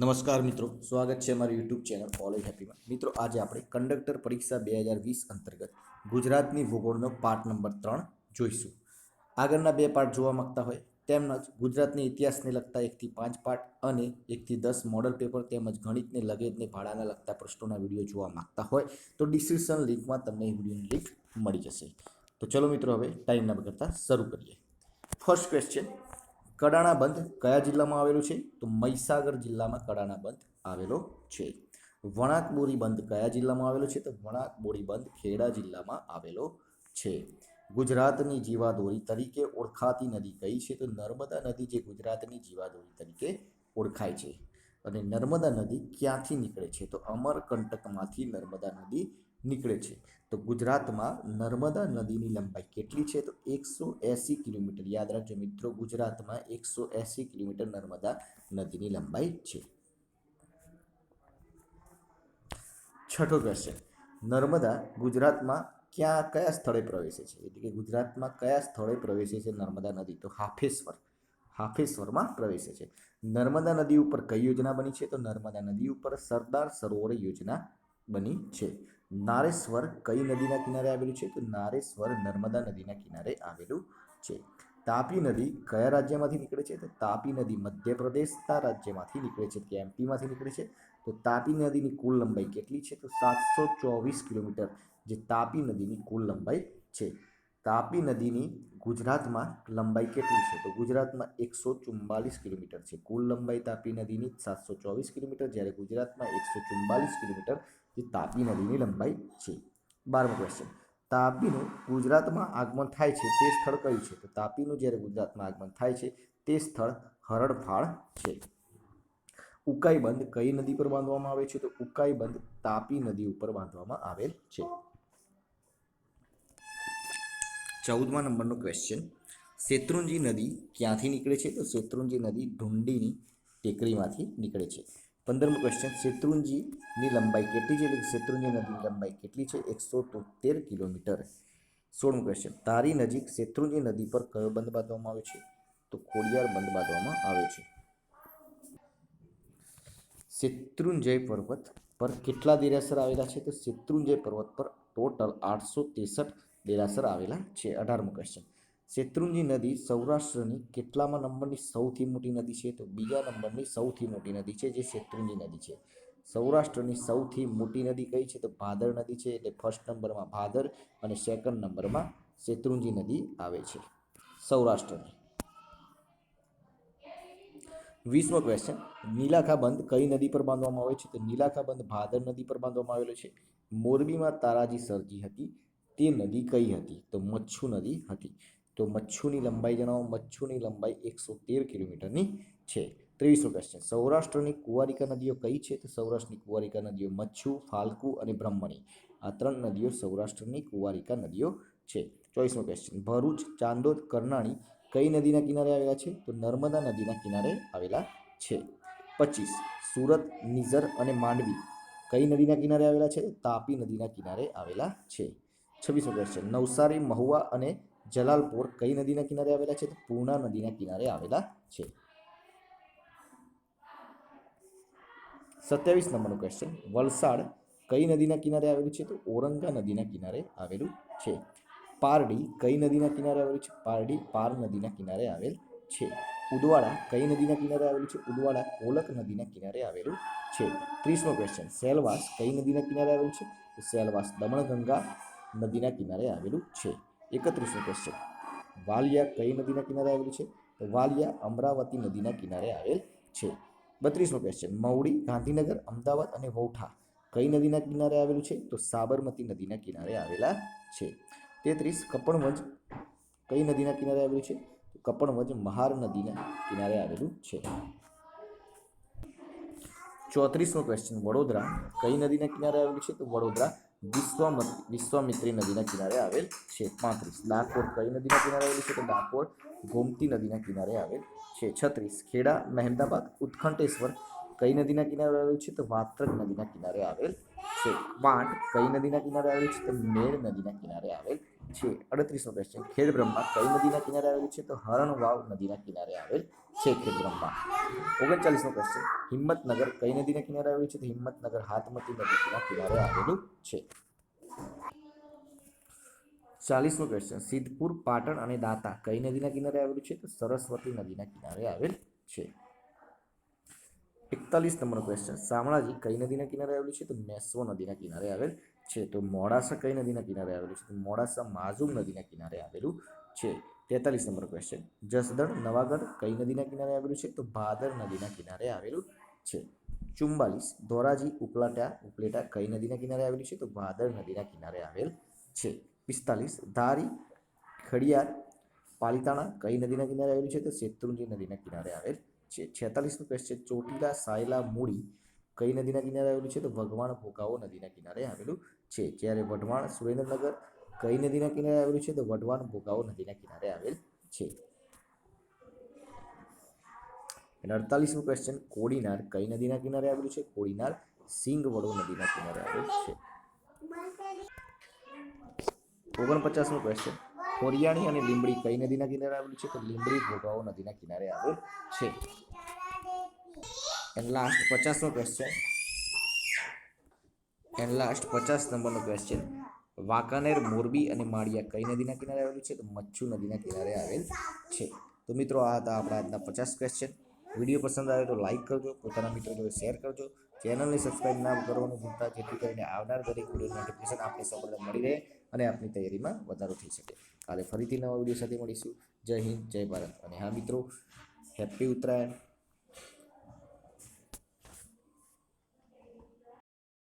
નમસ્કાર મિત્રો, સ્વાગત છે અમારી યુટ્યુબ ચેનલ કોલેજ હેપીમાં મિત્રો, આજે આપણે કંડક્ટર પરીક્ષા બે હજાર વીસ અંતર્ગત ગુજરાતની ભૂગોળનો પાઠ નંબર ત્રણ જોઈશું. આગળના બે પાઠ જોવા માંગતા હોય તેમજ ગુજરાતની ઇતિહાસને લગતા એકથી પાંચ પાઠ અને એકથી દસ મોડલ પેપર તેમજ ગણિતને લગેજને ભાડાને લગતા પ્રશ્નોના વીડિયો જોવા માંગતા હોય તો ડિસ્ક્રિપ્શન લિંકમાં તમને એ વિડીયોની લિંક મળી જશે. તો ચલો મિત્રો, હવે ટાઈમ ના બગડતા શરૂ કરીએ. ફર્સ્ટ ક્વેશ્ચન કડાણા બંધ કયા જિલ્લામાં આવેલું છે? તો મહીસાગર જિલ્લામાં કડાણા બંધ આવેલો છે. વણાક બોરી બંધ કયા જિલ્લામાં આવેલો છે? તો વણાક બોરી બંધ ખેડા જિલ્લામાં આવેલો છે. ગુજરાતની જીવાદોરી તરીકે ઓળખાતી નદી કઈ છે? તો નર્મદા નદી જે ગુજરાતની જીવાદોરી તરીકે ઓળખાય છે. અને નર્મદા નદી ક્યાંથી નીકળે છે? તો અમરકંટકમાંથી નર્મદા નદી નીકળે છે. તો ગુજરાતમાં નર્મદા નદીની લંબાઈ કેટલી છે? તો એકસો એંસી કિલોમીટર. યાદ રાખજો મિત્રો, ગુજરાતમાં એકસો એંસી કિલોમીટર નર્મદા નદીની લંબાઈ છે. છઠ્ઠો ક્વેશ્ચન નર્મદા ગુજરાતમાં ક્યાં કયા સ્થળે પ્રવેશે છે? એટલે કે ગુજરાતમાં કયા સ્થળે પ્રવેશે છે નર્મદા નદી? તો હાફેશ્વર. હાફેશ્વરમાં પ્રવેશે છે. નર્મદા નદી ઉપર કઈ યોજના બની છે? તો નર્મદા નદી ઉપર સરદાર સરોવર યોજના બની છે. નારેશ્વર કઈ નદીના કિનારે આવેલું છે? તો નારેશ્વર નર્મદા નદીના કિનારે આવેલું છે. તાપી નદી કયા રાજ્યમાંથી નીકળે છે? તો તાપી નદી મધ્યપ્રદેશના રાજ્યમાંથી નીકળે છે. કે એમપીમાંથી નીકળે છે. તો તાપી નદીની કુલ લંબાઈ કેટલી છે? તો સાતસો ચોવીસ કિલોમીટર, જે તાપી નદીની કુલ લંબાઈ છે. તાપી નદીની ગુજરાતમાં લંબાઈ કેટલી છે? તો ગુજરાતમાં એકસો ચુમ્બાલીસ કિલોમીટર છે. કુલ લંબાઈ તાપી નદીની સાતસો ચોવીસ કિલોમીટર, જ્યારે ગુજરાતમાં એકસો ચુમ્બાલીસ કિલોમીટર જે તાપી નદીની લંબાઈ છે. બારમો ક્વેશ્ચન તાપીનું ગુજરાતમાં આગમન થાય છે તે સ્થળ કયું છે? તો તાપીનું જ્યારે ગુજરાતમાં આગમન થાય છે તે સ્થળ હરડફાળ છે. ઉકાઈ બંધ કઈ નદી પર બાંધવામાં આવે છે? તો ઉકાઈ બંધ તાપી નદી ઉપર બાંધવામાં આવેલ છે. ચૌદમા નંબરનો ક્વેશ્ચન શેત્રુંજી નદી ક્યાંથી નીકળે છે? તો શેત્રુંજી નદી ઢુંડીની ટેકરીમાંથી નીકળે છે. પંદરમો ક્વેશ્ચન શેત્રુંજીની લંબાઈ કેટલી છે? એટલે શેત્રુંજી નદીની લંબાઈ કેટલી છે? એકસો તોતેર કિલોમીટર. સોળમો ક્વેશ્ચન તારી નજીક શેત્રુંજી નદી પર કયો બંધ બાંધવામાં આવે છે? તો ખોડિયાર બંધ બાંધવામાં આવે છે. શેત્રુંજય પર્વત પર કેટલા દેરાસર આવેલા છે? તો શેત્રુંજય પર્વત પર ટોટલ આઠસો ત્રેસઠ દેરાસર આવેલા છે. અઢારમો ક્વેશ્ચન શેત્રુંજી નદી સૌરાષ્ટ્રની કેટલામાં નંબરની સૌથી મોટી નદી છે? તો બીજા નંબરની સૌથી મોટી નદી છે, જે શેત્રુંજી નદી છે. સૌરાષ્ટ્રની સૌથી મોટી નદી કઈ છે? તો ભાદર નદી છે, એટલે ફર્સ્ટ નંબરમાં ભાદર અને સેકન્ડ નંબરમાં શેત્રુંજી નદી આવે છે, સૌરાષ્ટ્રની. વીસમો ક્વેશ્ચન નીલાખા બંધ કઈ નદી પર બાંધવામાં આવે છે? તો નીલાખા બંધ ભાદર નદી પર બાંધવામાં આવેલો છે. મોરબીમાં તારાજી સર્જી હતી. તે નદી કઈ હતી? તો મચ્છુ નદી હતી. તો મચ્છુની લંબાઈ જણાવો. મચ્છુની લંબાઈ એકસો તેર કિલોમીટરની છે. ત્રેવીસમો ક્વેશ્ચન સૌરાષ્ટ્રની કુંવારિકા નદીઓ કઈ છે? તો સૌરાષ્ટ્રની કુંવારિકા નદીઓ મચ્છુ, ફાલ્કુ અને બ્રહ્મણી. આ ત્રણ નદીઓ સૌરાષ્ટ્રની કુંવારિકા નદીઓ છે. ચોવીસમો ક્વેશ્ચન ભરૂચ, ચાંદોદ કરનાણી કઈ નદીના કિનારે આવેલા છે? તો નર્મદા નદીના કિનારે આવેલા છે. પચીસ. સુરત, નિઝર અને માંડવી કઈ નદીના કિનારે આવેલા છે? તાપી નદીના કિનારે આવેલા છે. છવ્વીસમો ક્વેશ્ચન નવસારી, મહુવા અને જલાલપોર કઈ નદીના કિનારે આવેલા છે તો પૂર્ણા નદીના કિનારે આવેલા છે સત્યાવીસ નંબરનું ક્વેશ્ચન વલસાડ કઈ નદીના કિનારે આવેલું છે તો ઓરંગા નદીના કિનારે આવેલું છે પારડી કઈ નદીના કિનારે આવેલું છે પારડી પાર નદીના કિનારે આવેલ છે ઉદવાડા કઈ નદીના કિનારે આવેલું છે ઉદવાડા કોલક નદીના કિનારે આવેલું છે ત્રીસમો ક્વેશ્ચન સેલવાસ કઈ નદીના કિનારે આવેલું છે તો સેલવાસ દમણગંગા નદીના કિનારે આવેલું છે એકત્રીસમો ક્વેશ્ચન વાલિયા કઈ નદીના કિનારે આવેલું છે? તો વાલિયા અમરાવતી નદીના કિનારે આવેલ છે. બત્રીસમો ક્વેશ્ચન મવડી, ગાંધીનગર, અમદાવાદ અને વૌઠા કઈ નદીના કિનારે આવેલું છે? તો સાબરમતી નદીના કિનારે આવેલા છે. તેત્રીસ, કપણવંજ કઈ નદીના કિનારે આવેલું છે? કપણવંજ મહાર નદીના કિનારે આવેલું છે. ચોત્રીસમો ક્વેશ્ચન વડોદરા કઈ નદીના કિનારે આવેલું છે? તો વડોદરા વિશ્વામત વિશ્વામિત્રી નદીના કિનારે આવેલ છે પાંત્રીસ ડાકોર કઈ નદીના કિનારે આવેલી છે તો ડાકોર ગોમતી નદીના કિનારે આવેલ છે છત્રીસ ખેડા મહેમદાબાદ ઉત્કંઠેશ્વર કઈ નદીના કિનારે આવેલું છે તો વાત્રક નદીના કિનારે આવેલ છે વાંટ કઈ નદીના કિનારે આવેલું છે તો મેળ નદીના કિનારે આવેલ છે અડત્રીસમો ક્વેશ્ચન ખેડ બ્રહ્મા કઈ નદીના કિનારે આવેલું છે તો હરણ વાવ નદીના કિનારે આવેલ છે ખેડબ્રહ્મા ઓગણચાલીસમો ક્વેશ્ચન હિંમતનગર કઈ નદીના કિનારે આવેલું છે તો હિંમતનગર હાથમતી નદીના કિનારે આવેલું છે ચાલીસમો ક્વેશ્ચન સિદ્ધપુર પાટણ અને દાતા કઈ નદીના કિનારે આવેલું છે તો સરસ્વતી નદીના કિનારે આવેલ છે એકતાલીસ નંબરનો ક્વેશ્ચન શામળાજી કઈ નદીના કિનારે આવેલું છે તો મેસો નદીના કિનારે આવેલ છે તો મોડાસા કઈ નદીના કિનારે આવેલું છે તો મોડાસા માઝુમ નદીના કિનારે આવેલું છે તેતાલીસ નંબર ક્વેશ્ચન જસદણ નવાગઢ કઈ નદીના કિનારે આવેલું છે તો ભાદર નદીના કિનારે આવેલું છે ચુમ્બાલીસ ધોરાજી ઉપલાટા ઉપલેટા કઈ નદીના કિનારે આવેલું છે તો ભાદર નદીના કિનારે આવેલ છે પિસ્તાલીસ ધારી ખડિયાર પાલિતાણા કઈ નદીના કિનારે આવેલું છે તો શેત્રુંજી નદીના કિનારે આવેલ છેતાલીસનું ક્વેશ્ચન ચોટીલા સાયલા મૂડી કઈ નદીના કિનારે આવેલું છે? તો ભગવાન ભોગાવો નદીના કિનારે આવેલું છે. જ્યારે વઢવાણ સુરેન્દ્રનગર કઈ નદીના કિનારે આવેલું છે? તો વઢવાણ ભોગાવો નદીના કિનારે આવેલ છે. અને ક્વેશ્ચન કોડીનાર કઈ નદીના કિનારે આવેલું છે? કોડીનાર સિંગવડો નદીના કિનારે આવેલું છે. ઓગણપચાસમું ક્વેશ્ચન ખોરિયાણી અને લીંબડી કઈ નદીના કિનારે આવેલું છે? તો લીંબડી ભોગાવો નદીના કિનારે આવેલ છે. એન્ડ લાસ્ટ પચાસમો ક્વેશ્ચન એન્ડ લાસ્ટ પચાસ નંબરનો ક્વેશ્ચન વાંકાનેર, મોરબી અને માળિયા કઈ નદીના કિનારે આવેલું છે? તો મચ્છુ નદીના કિનારે આવેલ છે. તો મિત્રો, આ હતા આપણા આજના પચાસ ક્વેશ્ચન વીડિયો પસંદ આવે તો લાઇક કરજો, પોતાના મિત્રો જોડે શેર કરજો. ચેનલને સબસ્ક્રાઈબ ના કરવાનું ભૂલતા, જેથી કરીને આવનાર દરેક વીડિયો નોટિફિકેશન આપને સૌપ્રથમ મળી રહે. અને આપની તૈયારીમાં વધારો થઈ શકે. કાલે ફરીથી નવા વીડિયો સાથે મળીશું. જય હિન્દ, જય ભારત. અને હા મિત્રો, હેપી ઉત્તરાયણ.